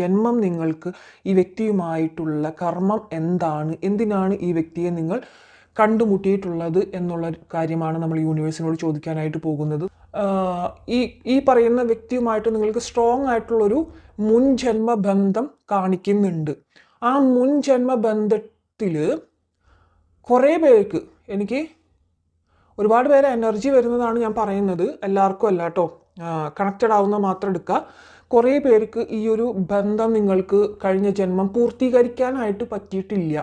ജന്മം നിങ്ങൾക്ക് ഈ വ്യക്തിയുമായിട്ടുള്ള കർമ്മം എന്താണ്? എന്തിനാണ് ഈ വ്യക്തിയെ നിങ്ങൾ കണ്ടുമുട്ടിയിട്ടുള്ളത് എന്നുള്ള കാര്യമാണ് നമ്മൾ യൂണിവേഴ്സിനോട് ചോദിക്കാനായിട്ട് പോകുന്നത്. ഈ ഈ പറയുന്ന വ്യക്തിയുമായിട്ട് നിങ്ങൾക്ക് സ്ട്രോങ് ആയിട്ടുള്ളൊരു മുൻജന്മ ബന്ധം കാണിക്കുന്നുണ്ട്. ആ മുൻജന്മ ബന്ധത്തിൽ കുറേ പേർക്ക് എനിക്ക് ഒരുപാട് പേരെ എനർജി വരുന്നതാണ് ഞാൻ പറയുന്നത്. എല്ലാവർക്കും അല്ല കേട്ടോ. കണക്റ്റഡ് ആവുന്ന മാത്രം എടുക്കുക. കുറേ പേർക്ക് ഈ ഒരു ബന്ധം നിങ്ങൾക്ക് കഴിഞ്ഞ ജന്മം പൂർത്തീകരിക്കാനായിട്ട് പറ്റിയിട്ടില്ല.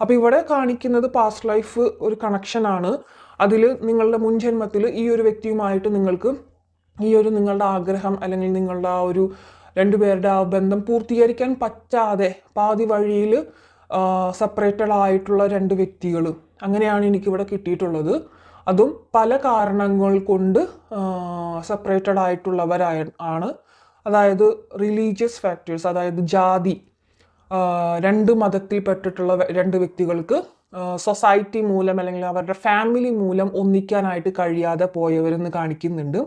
അപ്പോൾ ഇവിടെ കാണിക്കുന്നത് പാസ്റ്റ് ലൈഫ് ഒരു കണക്ഷനാണ് അതിൽ നിങ്ങളുടെ മുൻ ജന്മത്തിൽ ഈ ഒരു വ്യക്തിയുമായിട്ട് നിങ്ങൾക്ക് ഈ ഒരു നിങ്ങളുടെ ആഗ്രഹം അല്ലെങ്കിൽ നിങ്ങളുടെ ആ ഒരു രണ്ടുപേരുടെ ആ ബന്ധം പൂർത്തീകരിക്കാൻ പറ്റാതെ പാതി വഴിയിൽ സെപ്പറേറ്റഡ് ആയിട്ടുള്ള രണ്ട് വ്യക്തികൾ. അങ്ങനെയാണ് എനിക്കിവിടെ കിട്ടിയിട്ടുള്ളത്. അതും പല കാരണങ്ങൾ കൊണ്ട് സെപ്പറേറ്റഡ് ആയിട്ടുള്ളവരായ ആണ്. അതായത് റിലീജിയസ് ഫാക്ടേഴ്സ് അതായത് ജാതി രണ്ട് മതത്തിൽപ്പെട്ടിട്ടുള്ള രണ്ട് വ്യക്തികൾക്ക് സൊസൈറ്റി മൂലം അല്ലെങ്കിൽ അവരുടെ ഫാമിലി മൂലം ഒന്നിക്കാനായിട്ട് കഴിയാതെ പോയവരെന്ന് കാണിക്കുന്നുണ്ട്.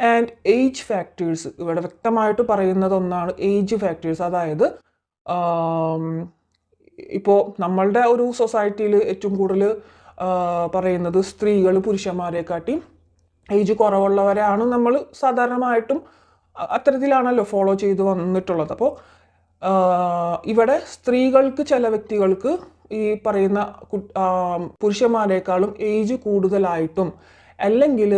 ആൻഡ് ഏജ് ഫാക്ടേഴ്സ് ഇവിടെ വ്യക്തമായിട്ട് പറയുന്നത് ഒന്നാണ് ഏജ് ഫാക്ടേഴ്സ് അതായത് ഇപ്പോൾ നമ്മളുടെ ഒരു സൊസൈറ്റിയിൽ ഏറ്റവും കൂടുതൽ പറയുന്നത് സ്ത്രീകൾ പുരുഷന്മാരെക്കാട്ടി ഏജ് കുറവുള്ളവരാണ് നമ്മൾ സാധാരണമായിട്ടും അത്തരത്തിലാണല്ലോ ഫോളോ ചെയ്തു വന്നിട്ടുള്ളത്. അപ്പോൾ ഇവിടെ സ്ത്രീകൾക്ക് ചില വ്യക്തികൾക്ക് ഈ പറയുന്ന പുരുഷന്മാരെക്കാളും ഏജ് കൂടുതലായിട്ടും അല്ലെങ്കിൽ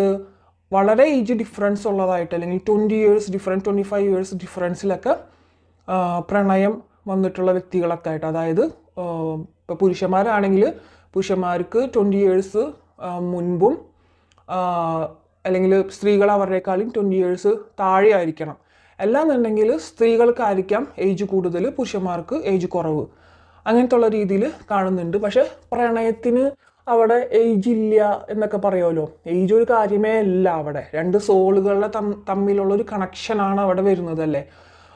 വളരെ ഏജ് ഡിഫറൻസ് ഉള്ളതായിട്ട് അല്ലെങ്കിൽ twenty years difference twenty five years ഡിഫറൻസിലൊക്കെ പ്രണയം വന്നിട്ടുള്ള വ്യക്തികളൊക്കെ ആയിട്ട് അതായത് ഇപ്പോൾ പുരുഷന്മാരാണെങ്കിൽ പുരുഷന്മാർക്ക് ട്വന്റി ഇയേഴ്സ് മുൻപും അല്ലെങ്കിൽ സ്ത്രീകൾ അവരുടെക്കാളും ട്വന്റി ഇയേഴ്സ് താഴെ ആയിരിക്കണം അല്ലാന്നുണ്ടെങ്കിൽ സ്ത്രീകൾക്കായിരിക്കാം ഏജ് കൂടുതൽ പുരുഷന്മാർക്ക് ഏജ് കുറവ്. അങ്ങനത്തെ ഉള്ള രീതിയിൽ കാണുന്നുണ്ട്. പക്ഷെ പ്രണയത്തിന് അവിടെ ഏജ് ഇല്ല എന്നൊക്കെ പറയുമല്ലോ. ഏജ് ഒരു കാര്യമേ അല്ല അവിടെ. രണ്ട് സോളുകളുടെ തമ്മിലുള്ള ഒരു കണക്ഷനാണ് അവിടെ വരുന്നതല്ലേ.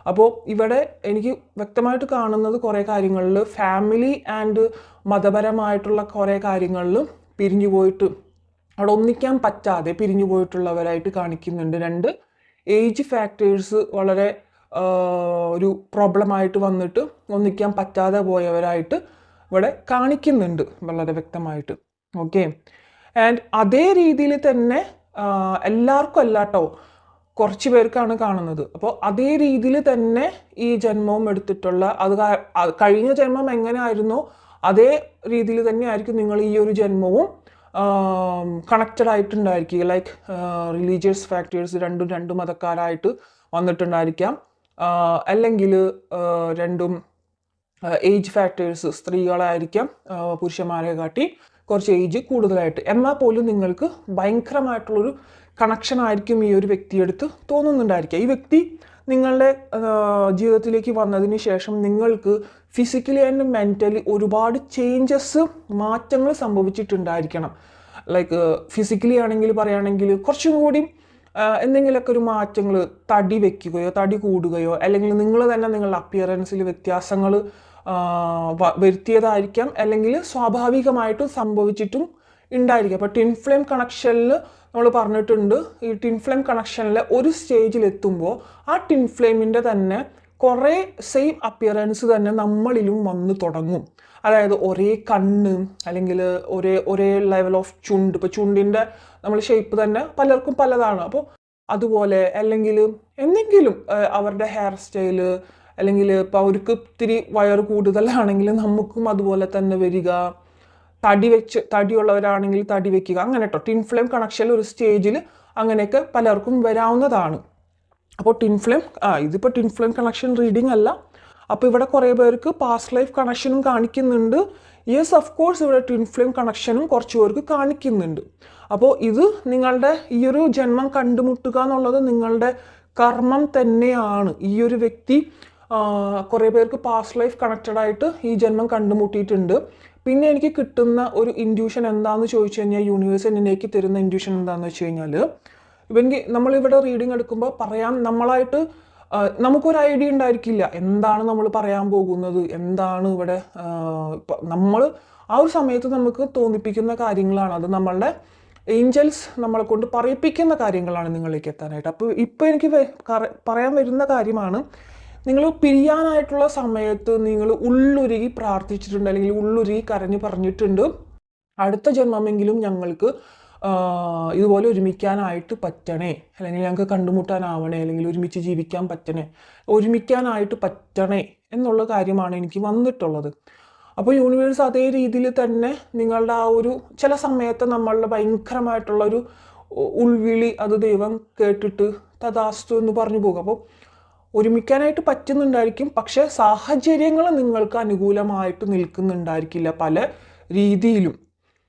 അപ്പോൾ ഇവിടെ എനിക്ക് വ്യക്തമായിട്ട് കാണുന്നത് കുറേ കാര്യങ്ങളിൽ ഫാമിലി ആൻഡ് മതപരമായിട്ടുള്ള കുറേ കാര്യങ്ങളിലും പിരിഞ്ഞു പോയിട്ട് അവിടെ ഒന്നിക്കാൻ പറ്റാതെ പിരിഞ്ഞു പോയിട്ടുള്ളവരായിട്ട് കാണിക്കുന്നുണ്ട്. രണ്ട് ഏജ് ഫാക്ടേഴ്സ് വളരെ ഒരു പ്രോബ്ലമായിട്ട് വന്നിട്ട് ഒന്നിക്കാൻ പറ്റാതെ പോയവരായിട്ട് ഇവിടെ കാണിക്കുന്നുണ്ട് വളരെ വ്യക്തമായിട്ട്. ഓക്കെ ആൻഡ് അതേ രീതിയിൽ തന്നെ എല്ലാവർക്കും അല്ലാട്ടോ കുറച്ച് പേർക്കാണ് കാണുന്നത്. അപ്പോൾ അതേ രീതിയിൽ തന്നെ ഈ ജന്മവും എടുത്തിട്ടുള്ള അത് കഴിഞ്ഞ ജന്മം എങ്ങനെ ആയിരുന്നോ അതേ രീതിയിൽ തന്നെ ആയിരിക്കും നിങ്ങൾ ഈ ഒരു ജന്മവും കണക്റ്റഡ് ആയിട്ടുണ്ടായിരിക്കുക ലൈക്ക് റിലീജിയസ് ഫാക്ടേഴ്സ് രണ്ടും രണ്ട് മതക്കാരായിട്ട് വന്നിട്ടുണ്ടായിരിക്കാം. അല്ലെങ്കിൽ രണ്ടും ഏജ് ഫാക്ടേഴ്സ് സ്ത്രീകളായിരിക്കാം പുരുഷന്മാരെ കാട്ടി കുറച്ച് ഏജ് കൂടുതലായിട്ട്. എന്നാൽ പോലും നിങ്ങൾക്ക് ഭയങ്കരമായിട്ടുള്ളൊരു കണക്ഷൻ ആയിരിക്കും ഈ ഒരു വ്യക്തിയെടുത്ത് തോന്നുന്നുണ്ടായിരിക്കുക ഈ വ്യക്തി നിങ്ങളുടെ ജീവിതത്തിലേക്ക് വന്നതിന് ശേഷം നിങ്ങൾക്ക് ഫിസിക്കലി ആൻഡ് മെന്റലി ഒരുപാട് ചേഞ്ചസ് മാറ്റങ്ങൾ സംഭവിച്ചിട്ടുണ്ടായിരിക്കണം. ലൈക്ക് ഫിസിക്കലി ആണെങ്കിൽ പറയുകയാണെങ്കിൽ കുറച്ചും കൂടി എന്തെങ്കിലുമൊക്കെ ഒരു മാറ്റങ്ങൾ തടി വെക്കുകയോ തടി കൂടുകയോ അല്ലെങ്കിൽ നിങ്ങൾ തന്നെ നിങ്ങളുടെ അപ്പിയറൻസിൽ വ്യത്യാസങ്ങൾ വരുത്തിയതായിരിക്കാം. അല്ലെങ്കിൽ സ്വാഭാവികമായിട്ടും സംഭവിച്ചിട്ടും ഉണ്ടായിരിക്കും. അപ്പോൾ ടിൻ ഫ്ലെയിം കണക്ഷനിൽ നമ്മൾ പറഞ്ഞിട്ടുണ്ട് ഈ ടിൻ ഫ്ലെയിം കണക്ഷനിലെ ഒരു സ്റ്റേജിൽ എത്തുമ്പോൾ ആ ടിൻ ഫ്ലെയിമിന്റെ തന്നെ കുറേ സെയിം അപ്പിയറൻസ് തന്നെ നമ്മളിലും വന്ന് തുടങ്ങും. അതായത് ഒരേ കണ്ണ് അല്ലെങ്കിൽ ഒരേ ഒരേ ലെവൽ ഓഫ് ചുണ്ട്. ഇപ്പോൾ ചുണ്ടിന്റെ നമ്മൾ ഷേപ്പ് തന്നെ പലർക്കും പലതാണ്. അപ്പോൾ അതുപോലെ അല്ലെങ്കിൽ എന്തെങ്കിലും അവരുടെ ഹെയർ സ്റ്റൈൽ അല്ലെങ്കിൽ ഇപ്പോൾ അവർക്ക് ഇത്തിരി വയർ കൂടുതലാണെങ്കിൽ നമുക്കും അതുപോലെ തന്നെ വരിക. തടി വെച്ച് തടിയുള്ളവരാണെങ്കിൽ തടി വെക്കുക. അങ്ങനെ കേട്ടോ ടിൻ ഫ്ലെയിം കണക്ഷൻ ഒരു സ്റ്റേജിൽ അങ്ങനെയൊക്കെ പലർക്കും വരാവുന്നതാണ്. അപ്പോൾ ടിൻ ഫ്ലെയിം ആ ഇതിപ്പോൾ ടിൻ ഫ്ലെയിം കണക്ഷൻ റീഡിംഗ് അല്ല. അപ്പോൾ ഇവിടെ കുറേ പേർക്ക് പാസ്റ്റ് ലൈഫ് കണക്ഷനും കാണിക്കുന്നുണ്ട്. യെസ് ഓഫ് കോഴ്സ് ഇവിടെ ടിൻ ഫ്ലെയിം കണക്ഷനും കുറച്ച് പേർക്ക് കാണിക്കുന്നുണ്ട്. അപ്പോൾ ഇത് നിങ്ങളുടെ ഈ ഒരു ജന്മം കണ്ടുമുട്ടുക എന്നുള്ളത് നിങ്ങളുടെ കർമ്മം തന്നെയാണ്. ഈ ഒരു വ്യക്തി കുറേ പേർക്ക് പാസ്റ്റ് ലൈഫ് കണക്റ്റഡ് ആയിട്ട് ഈ ജന്മം കണ്ടുമുട്ടിയിട്ടുണ്ട്. പിന്നെ എനിക്ക് കിട്ടുന്ന ഒരു ഇൻഡ്യൂഷൻ എന്താണെന്ന് ചോദിച്ചു കഴിഞ്ഞാൽ യൂണിവേഴ്സ് എന്നിലേക്ക് തരുന്ന ഇൻഡ്യൂഷൻ എന്താണെന്ന് വെച്ച് കഴിഞ്ഞാൽ ഇവങ്കിൽ നമ്മളിവിടെ റീഡിംഗ് എടുക്കുമ്പോൾ പറയാൻ നമ്മളായിട്ട് നമുക്കൊരു ഐഡിയ ഉണ്ടായിരിക്കില്ല. എന്താണ് നമ്മൾ പറയാൻ പോകുന്നത്? എന്താണ് ഇവിടെ നമ്മൾ ആ ഒരു സമയത്ത് നമുക്ക് തോന്നിപ്പിക്കുന്ന കാര്യങ്ങളാണ്. അത് നമ്മളുടെ ഏഞ്ചൽസ് നമ്മളെ കൊണ്ട് പറയിപ്പിക്കുന്ന കാര്യങ്ങളാണ് നിങ്ങളിലേക്ക് എത്താനായിട്ട്. അപ്പോൾ ഇപ്പോൾ എനിക്ക് പറയാൻ വരുന്ന കാര്യമാണ് നിങ്ങൾ പിരിയാനായിട്ടുള്ള സമയത്ത് നിങ്ങൾ ഉള്ളുരുകി പ്രാർത്ഥിച്ചിട്ടുണ്ട് അല്ലെങ്കിൽ ഉള്ളുരുകി കരഞ്ഞു പറഞ്ഞിട്ടുണ്ട്. അടുത്ത ജന്മമെങ്കിലും ഞങ്ങൾക്ക് ഇതുപോലെ ഒരുമിക്കാനായിട്ട് പറ്റണേ. അല്ലെങ്കിൽ ഞങ്ങൾക്ക് കണ്ടുമുട്ടാനാവണേ അല്ലെങ്കിൽ ഒരുമിച്ച് ജീവിക്കാൻ പറ്റണേ. ഒരുമിക്കാനായിട്ട് പറ്റണേ എന്നുള്ള കാര്യമാണ് എനിക്ക് വന്നിട്ടുള്ളത്. അപ്പോൾ യൂണിവേഴ്സ് അതേ രീതിയിൽ തന്നെ നിങ്ങളുടെ ആ ഒരു ചില സമയത്ത് നമ്മളുടെ ഭയങ്കരമായിട്ടുള്ളൊരു ഉൾവിളി അത് ദൈവം കേട്ടിട്ട് തഥാസ്തു എന്ന് പറഞ്ഞു പോകും. അപ്പോൾ ഒരുമിക്കാനായിട്ട് പറ്റുന്നുണ്ടായിരിക്കും. പക്ഷെ സാഹചര്യങ്ങൾ നിങ്ങൾക്ക് അനുകൂലമായിട്ട് നിൽക്കുന്നുണ്ടായിരിക്കില്ല പല രീതിയിലും.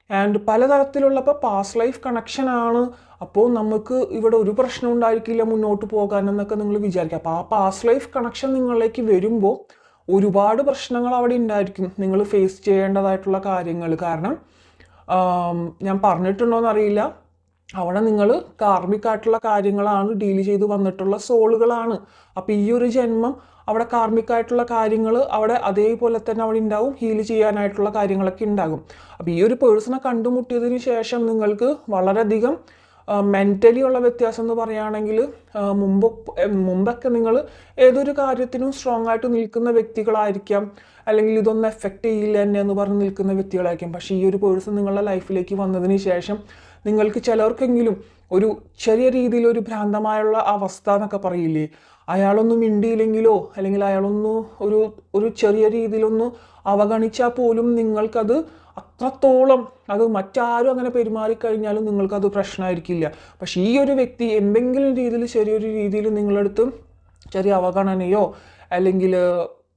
ആൻഡ് പലതരത്തിലുള്ള ഇപ്പോൾ പാസ് ലൈഫ് കണക്ഷൻ ആണ്. അപ്പോൾ നമുക്ക് ഇവിടെ ഒരു പ്രശ്നം ഉണ്ടായിരിക്കില്ല മുന്നോട്ട് പോകാനെന്നൊക്കെ നിങ്ങൾ വിചാരിക്കുക. അപ്പോൾ ആ പാസ് ലൈഫ് കണക്ഷൻ നിങ്ങളിലേക്ക് വരുമ്പോൾ ഒരുപാട് പ്രശ്നങ്ങൾ അവിടെ ഉണ്ടായിരിക്കും. നിങ്ങൾ ഫേസ് ചെയ്യേണ്ടതായിട്ടുള്ള കാര്യങ്ങൾ. കാരണം ഞാൻ പറഞ്ഞിട്ടുണ്ടോയെന്ന് അറിയില്ല അവിടെ നിങ്ങൾ കാർമ്മിക്കായിട്ടുള്ള കാര്യങ്ങളാണ് ഡീൽ ചെയ്ത് വന്നിട്ടുള്ള സോളുകളാണ്. അപ്പോൾ ഈ ഒരു ജന്മം അവിടെ കാർമ്മിക്കായിട്ടുള്ള കാര്യങ്ങൾ അവിടെ അതേപോലെ തന്നെ അവിടെ ഉണ്ടാവും ഹീൽ ചെയ്യാനായിട്ടുള്ള കാര്യങ്ങളൊക്കെ ഉണ്ടാകും. അപ്പോൾ ഈ ഒരു പേഴ്സണെ കണ്ടുമുട്ടിയതിന് ശേഷം നിങ്ങൾക്ക് വളരെയധികം മെന്റലി ഉള്ള വ്യത്യാസം എന്ന് പറയുകയാണെങ്കിൽ മുമ്പ് മുമ്പൊക്കെ നിങ്ങൾ ഏതൊരു കാര്യത്തിനും സ്ട്രോങ് ആയിട്ട് നിൽക്കുന്ന വ്യക്തികളായിരിക്കാം. അല്ലെങ്കിൽ ഇതൊന്നും എഫക്റ്റ് ചെയ്യില്ല എന്നെ എന്ന് പറഞ്ഞ് നിൽക്കുന്ന വ്യക്തികളായിരിക്കും. പക്ഷേ ഈ ഒരു പേഴ്സൺ നിങ്ങളുടെ ലൈഫിലേക്ക് വന്നതിന് ശേഷം നിങ്ങൾക്ക് ചിലർക്കെങ്കിലും ഒരു ചെറിയ രീതിയിൽ ഒരു ഭ്രാന്തമായുള്ള അവസ്ഥ എന്നൊക്കെ പറയില്ലേ? അയാളൊന്നും മിണ്ടിയില്ലെങ്കിലോ അല്ലെങ്കിൽ അയാളൊന്ന് ഒരു ഒരു ചെറിയ രീതിയിലൊന്ന് അവഗണിച്ചാൽ പോലും നിങ്ങൾക്കത് അത്രത്തോളം അത് മറ്റാരും അങ്ങനെ പെരുമാറിക്കഴിഞ്ഞാലും നിങ്ങൾക്കത് പ്രശ്നമായിരിക്കില്ല. പക്ഷേ ഈ ഒരു വ്യക്തി എന്തെങ്കിലും രീതിയിൽ ചെറിയൊരു രീതിയിൽ നിങ്ങളെടുത്ത് ചെറിയ അവഗണനയോ അല്ലെങ്കിൽ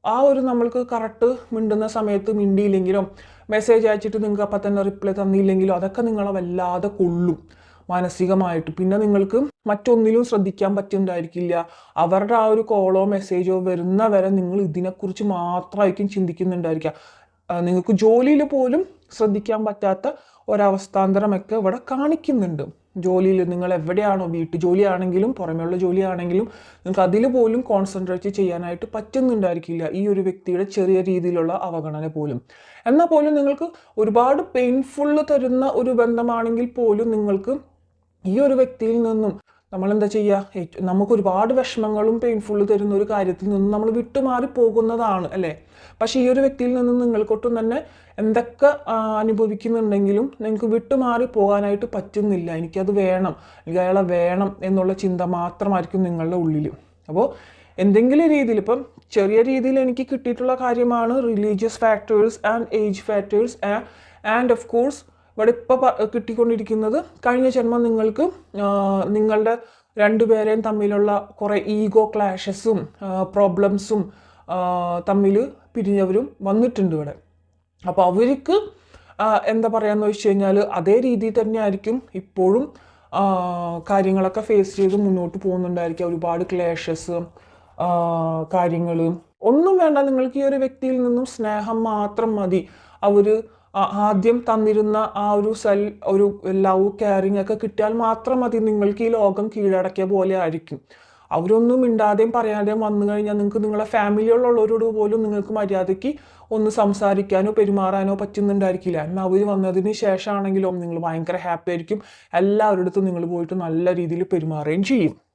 ആ ഒരു നമ്മൾക്ക് കറക്റ്റ് മിണ്ടുന്ന സമയത്ത് മിണ്ടിയില്ലെങ്കിലും മെസ്സേജ് അയച്ചിട്ട് നിങ്ങൾക്ക് അപ്പം തന്നെ റിപ്ലൈ തന്നില്ലെങ്കിലും അതൊക്കെ നിങ്ങളെ വല്ലാതെ കൊള്ളും മാനസികമായിട്ട്. പിന്നെ നിങ്ങൾക്ക് മറ്റൊന്നിലും ശ്രദ്ധിക്കാൻ പറ്റുന്നുണ്ടായിരിക്കില്ല അവരുടെ ആ ഒരു കോളോ മെസ്സേജോ വരുന്ന വരെ നിങ്ങൾ ഇതിനെക്കുറിച്ച് മാത്രമായിരിക്കും ചിന്തിക്കുന്നുണ്ടായിരിക്കുക. നിങ്ങൾക്ക് ജോലിയിൽ പോലും ശ്രദ്ധിക്കാൻ പറ്റാത്ത ഒരവസ്ഥാന്തരമൊക്കെ ഇവിടെ കാണിക്കുന്നുണ്ട്. ജോലിയിൽ നിങ്ങൾ എവിടെയാണോ വീട്ടു ജോലിയാണെങ്കിലും പുറമെയുള്ള ജോലിയാണെങ്കിലും നിങ്ങൾക്ക് അതിൽ പോലും കോൺസെൻട്രേറ്റ് ചെയ്യാനായിട്ട് പറ്റുന്നുണ്ടായിരിക്കില്ല ഈ ഒരു വ്യക്തിയുടെ ചെറിയ രീതിയിലുള്ള അവഗണന പോലും. എന്നാൽ പോലും നിങ്ങൾക്ക് ഒരുപാട് പെയിൻഫുൾ തരുന്ന ഒരു ബന്ധമാണെങ്കിൽ പോലും നിങ്ങൾക്ക് ഈ ഒരു വ്യക്തിയിൽ നിന്നും നമ്മൾ എന്താ ചെയ്യുക നമുക്ക് ഒരുപാട് വിഷമങ്ങളും പെയിൻഫുൾ തരുന്ന ഒരു കാര്യത്തിൽ നിന്ന് നമ്മൾ വിട്ടുമാറി പോകുന്നതാണ് അല്ലേ? പക്ഷേ ഈ ഒരു വ്യക്തിയിൽ നിന്ന് നിങ്ങൾക്കൊട്ടും തന്നെ എന്തൊക്കെ അനുഭവിക്കുന്നുണ്ടെങ്കിലും നിങ്ങൾക്ക് വിട്ടുമാറി പോകാനായിട്ട് പറ്റുന്നില്ല. എനിക്കത് വേണം എനിക്ക് അയാളെ വേണം എന്നുള്ള ചിന്ത മാത്രമായിരിക്കും നിങ്ങളുടെ ഉള്ളിൽ അപ്പോൾ എന്തെങ്കിലും രീതിയിൽ ഇപ്പം ചെറിയ രീതിയിൽ എനിക്ക് കിട്ടിയിട്ടുള്ള കാര്യമാണ് religious factors and age factors and of course ഇവിടെ ഇപ്പോൾ കിട്ടിക്കൊണ്ടിരിക്കുന്നത് കഴിഞ്ഞ ജന്മം നിങ്ങൾക്ക് നിങ്ങളുടെ രണ്ടുപേരെയും തമ്മിലുള്ള കുറേ ഈഗോ ക്ലാഷസും പ്രോബ്ലംസും തമ്മിൽ പിരിഞ്ഞവരും വന്നിട്ടുണ്ട് ഇവിടെ. അപ്പോൾ അവർക്ക് എന്താ പറയാന്ന് വെച്ച് കഴിഞ്ഞാൽ അതേ രീതിയിൽ തന്നെ ആയിരിക്കും ഇപ്പോഴും കാര്യങ്ങളൊക്കെ ഫേസ് ചെയ്ത് മുന്നോട്ട് പോകുന്നുണ്ടായിരിക്കും. ഒരുപാട് ക്ലേഷസ് കാര്യങ്ങൾ ഒന്നും വേണ്ട നിങ്ങൾക്ക് ഈ ഒരു വ്യക്തിയിൽ നിന്നും സ്നേഹം മാത്രം മതി. അവർ ആദ്യം തന്നിരുന്ന ആ ഒരു സെൽ ഒരു ലവ് കെയറിങ് ഒക്കെ കിട്ടിയാൽ മാത്രം മതി. നിങ്ങൾക്ക് ഈ ലോകം കീഴടക്കിയ പോലെ ആയിരിക്കും. അവരൊന്നും മിണ്ടാതെയും പറയാതെയും വന്നു കഴിഞ്ഞാൽ നിങ്ങൾക്ക് നിങ്ങളെ ഫാമിലിയിലുള്ളവരോട് പോലും നിങ്ങൾക്ക് മര്യാദയ്ക്ക് ഒന്ന് സംസാരിക്കാനോ പെരുമാറാനോ പറ്റുന്നുണ്ടായിരിക്കില്ല. എന്നാൽ അവർ വന്നതിന് ശേഷമാണെങ്കിലും നിങ്ങൾ ഭയങ്കര ഹാപ്പി ആയിരിക്കും. എല്ലാവരുടെ അടുത്തും നിങ്ങൾ പോയിട്ട് നല്ല രീതിയിൽ പെരുമാറുകയും ചെയ്യും.